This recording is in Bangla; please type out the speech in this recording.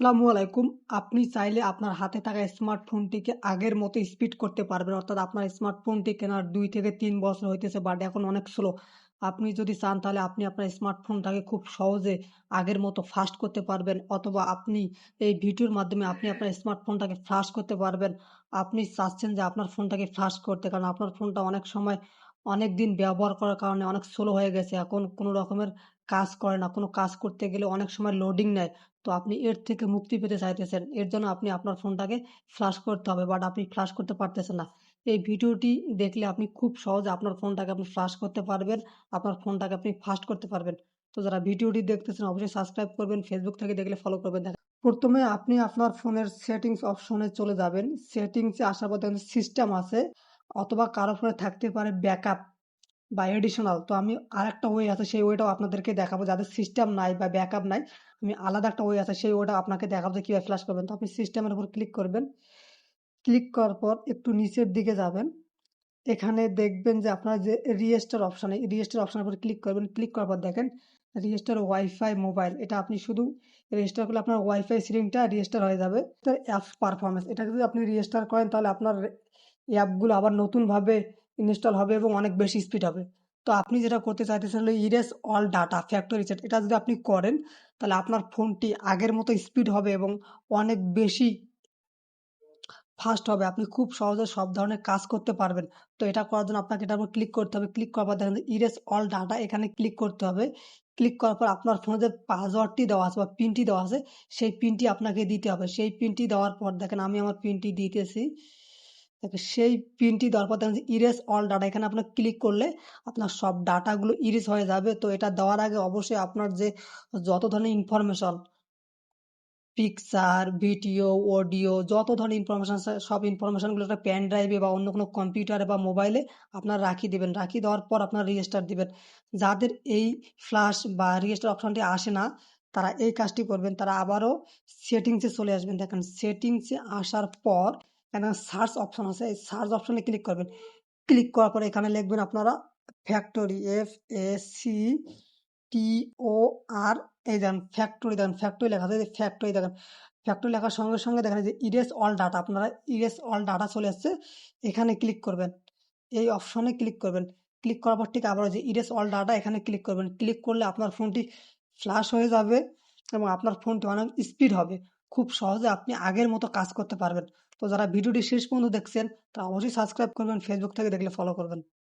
আসসালামু আলাইকুম। আপনি চাইলে আপনার হাতে থাকা স্মার্টফোনটিকে আগের মতো স্পিড করতে পারবেন। অর্থাৎ আপনার স্মার্টফোনটি কেনার দুই থেকে তিন বছর হইতেছে, বাট এখন অনেক স্লো। আপনি যদি চান তাহলে আপনি আপনার স্মার্টফোনটাকে খুব সহজে আগের মতো ফাস্ট করতে পারবেন, অথবা আপনি এই ভিডিওর মাধ্যমে আপনি আপনার স্মার্টফোনটাকে ফ্লাশ করতে পারবেন। আপনি চাচ্ছেন যে আপনার ফোনটাকে ফ্লাশ করতে, কারণ আপনার ফোনটা অনেক সময় অনেক দিন ব্যবহার করার কারণে অনেক স্লো হয়ে গেছে। এখন কোনো রকমের কাজ করে না। কোনো কাজ করতে গেলে অনেক সময় লোডিং নেয়। তো আপনি এর থেকে মুক্তি পেতে চাইতেছেন। এর জন্য আপনি আপনার ফোনটাকে ফ্লাশ করতে হবে বাট আপনি ফ্লাশ করতে পারতেছেন না। এই ভিডিওটি দেখলে আপনি খুব সহজে আপনার ফোনটাকে আপনি ফ্লাশ করতে পারবেন। আপনার ফোনটাকে আপনি ফাস্ট করতে পারবেন। তো যারা ভিডিওটি দেখতেছেন, অবশ্যই সাবস্ক্রাইব করবেন। ফেসবুক থেকে দেখলে ফলো করবেন। প্রথমে আপনি আপনার ফোনের সেটিংস অপশনে চলে যাবেন। সেটিংসে আসার পর সিস্টেম আছে, অথবা কারও ফোনে থাকতে পারে ব্যাকআপ বা এডিশনাল। তো আমি আরেকটা ওয়ে আছে, সেই ওয়েটাও আপনাদেরকে দেখাবো যাদের সিস্টেম নাই বা ব্যাকআপ নাই। আমি আলাদা একটা ওয়ে আছে, সেই ওয়েটা আপনাকে দেখাবো যে কীভাবে ফ্লাশ করবেন। তো আপনি সিস্টেমের উপর ক্লিক করবেন। ক্লিক করার পর একটু নিচের দিকে যাবেন। এখানে দেখবেন যে আপনার যে রিস্টোর অপশন এই রিস্টোর অপশনের উপর ক্লিক করবেন। ক্লিক করার পর দেখেন রিস্টোর ওয়াইফাই মোবাইল এটা আপনি শুধু রেজিস্টার করলে আপনার ওয়াইফাই সিলিংটা রেজিস্টার হয়ে যাবে। অ্যাপস পারফরমেন্স এটা যদি আপনি রেজিস্টার করেন, তাহলে আপনার অ্যাপগুলো আবার নতুনভাবে ইনস্টল হবে এবং অনেক বেশি স্পিড হবে। তো আপনি যেটা করতে চাইতেছেন হলো erase all data factory reset এটা যদি আপনি করেন, তাহলে আপনার ফোনটি আগের মতো স্পিড হবে এবং অনেক বেশি ফাস্ট হবে। আপনি খুব সহজে সব ধরনের কাজ করতে পারবেন। তো এটা করার জন্য আপনাকে এটার উপর ক্লিক করতে হবে। ক্লিক করার পর দেখেন ইরেস অল ডাটা এখানে ক্লিক করতে হবে। ক্লিক করার পর আপনার ফোনে যে পাসওয়ার্ডটি দেওয়া আছে বা পিনটি দেওয়া আছে, সেই পিনটি আপনাকে দিতে হবে। সেই পিনটি দেওয়ার পর দেখেন আমি আমার পিনটি দিতেছি। সেই পিনটি দেওয়ার পর দেখেন যে ইরেজ অল ডাটা এখানে আপনার ক্লিক করলে আপনার সব ডাটাগুলো ইরেজ হয়ে যাবে। তো এটা দেওয়ার আগে অবশ্যই আপনার যে যত ধরনের ইনফরমেশন পিকচার, ভিডিও, অডিও যত ধরনের ইনফরমেশন সব ইনফরমেশনগুলো একটা পেন ড্রাইভে বা অন্য কোনো কম্পিউটারে বা মোবাইলে আপনার রাখি দেবেন রাখি দেওয়ার পর আপনার রেজিস্টার দিবেন। যাদের এই ফ্লাশ বা রেজিস্টার অপশনটি আসে না তারা এই কাজটি করবেন। তারা আবারও সেটিংসে চলে আসবেন। দেখেন সেটিংসে আসার পর এখানে সার্চ অপশন আছে। এই সার্চ অপশনে ক্লিক করবেন। ক্লিক করার পরে এখানে লিখবেন আপনারা factory F A C T O R এই দেখেন ফ্যাক্টরি দেখেন ফ্যাক্টরি লেখা আছে ফ্যাক্টরি দেখেন। ফ্যাক্টরি লেখার সঙ্গে সঙ্গে দেখেন যে ইরেস অল ডাটা আপনারা ইরেজ অল ডাটা চলে আসছে এখানে ক্লিক করবেন। এই অপশনে ক্লিক করবেন। ক্লিক করার পর ঠিক আবার যে ইরেস অল ডাটা এখানে ক্লিক করবেন। ক্লিক করলে আপনার ফোনটি ফ্ল্যাশ হয়ে যাবে এবং আপনার ফোনটি অনেক স্পিড হবে। খুব সহজে আপনি আগের মতো কাজ করতে পারবেন। তো যারা ভিডিওটি শেষ পর্যন্ত দেখছেন, তারা অবশ্যই সাবস্ক্রাইব করবেন ফেসবুক থেকে দেখলে ফলো করবেন।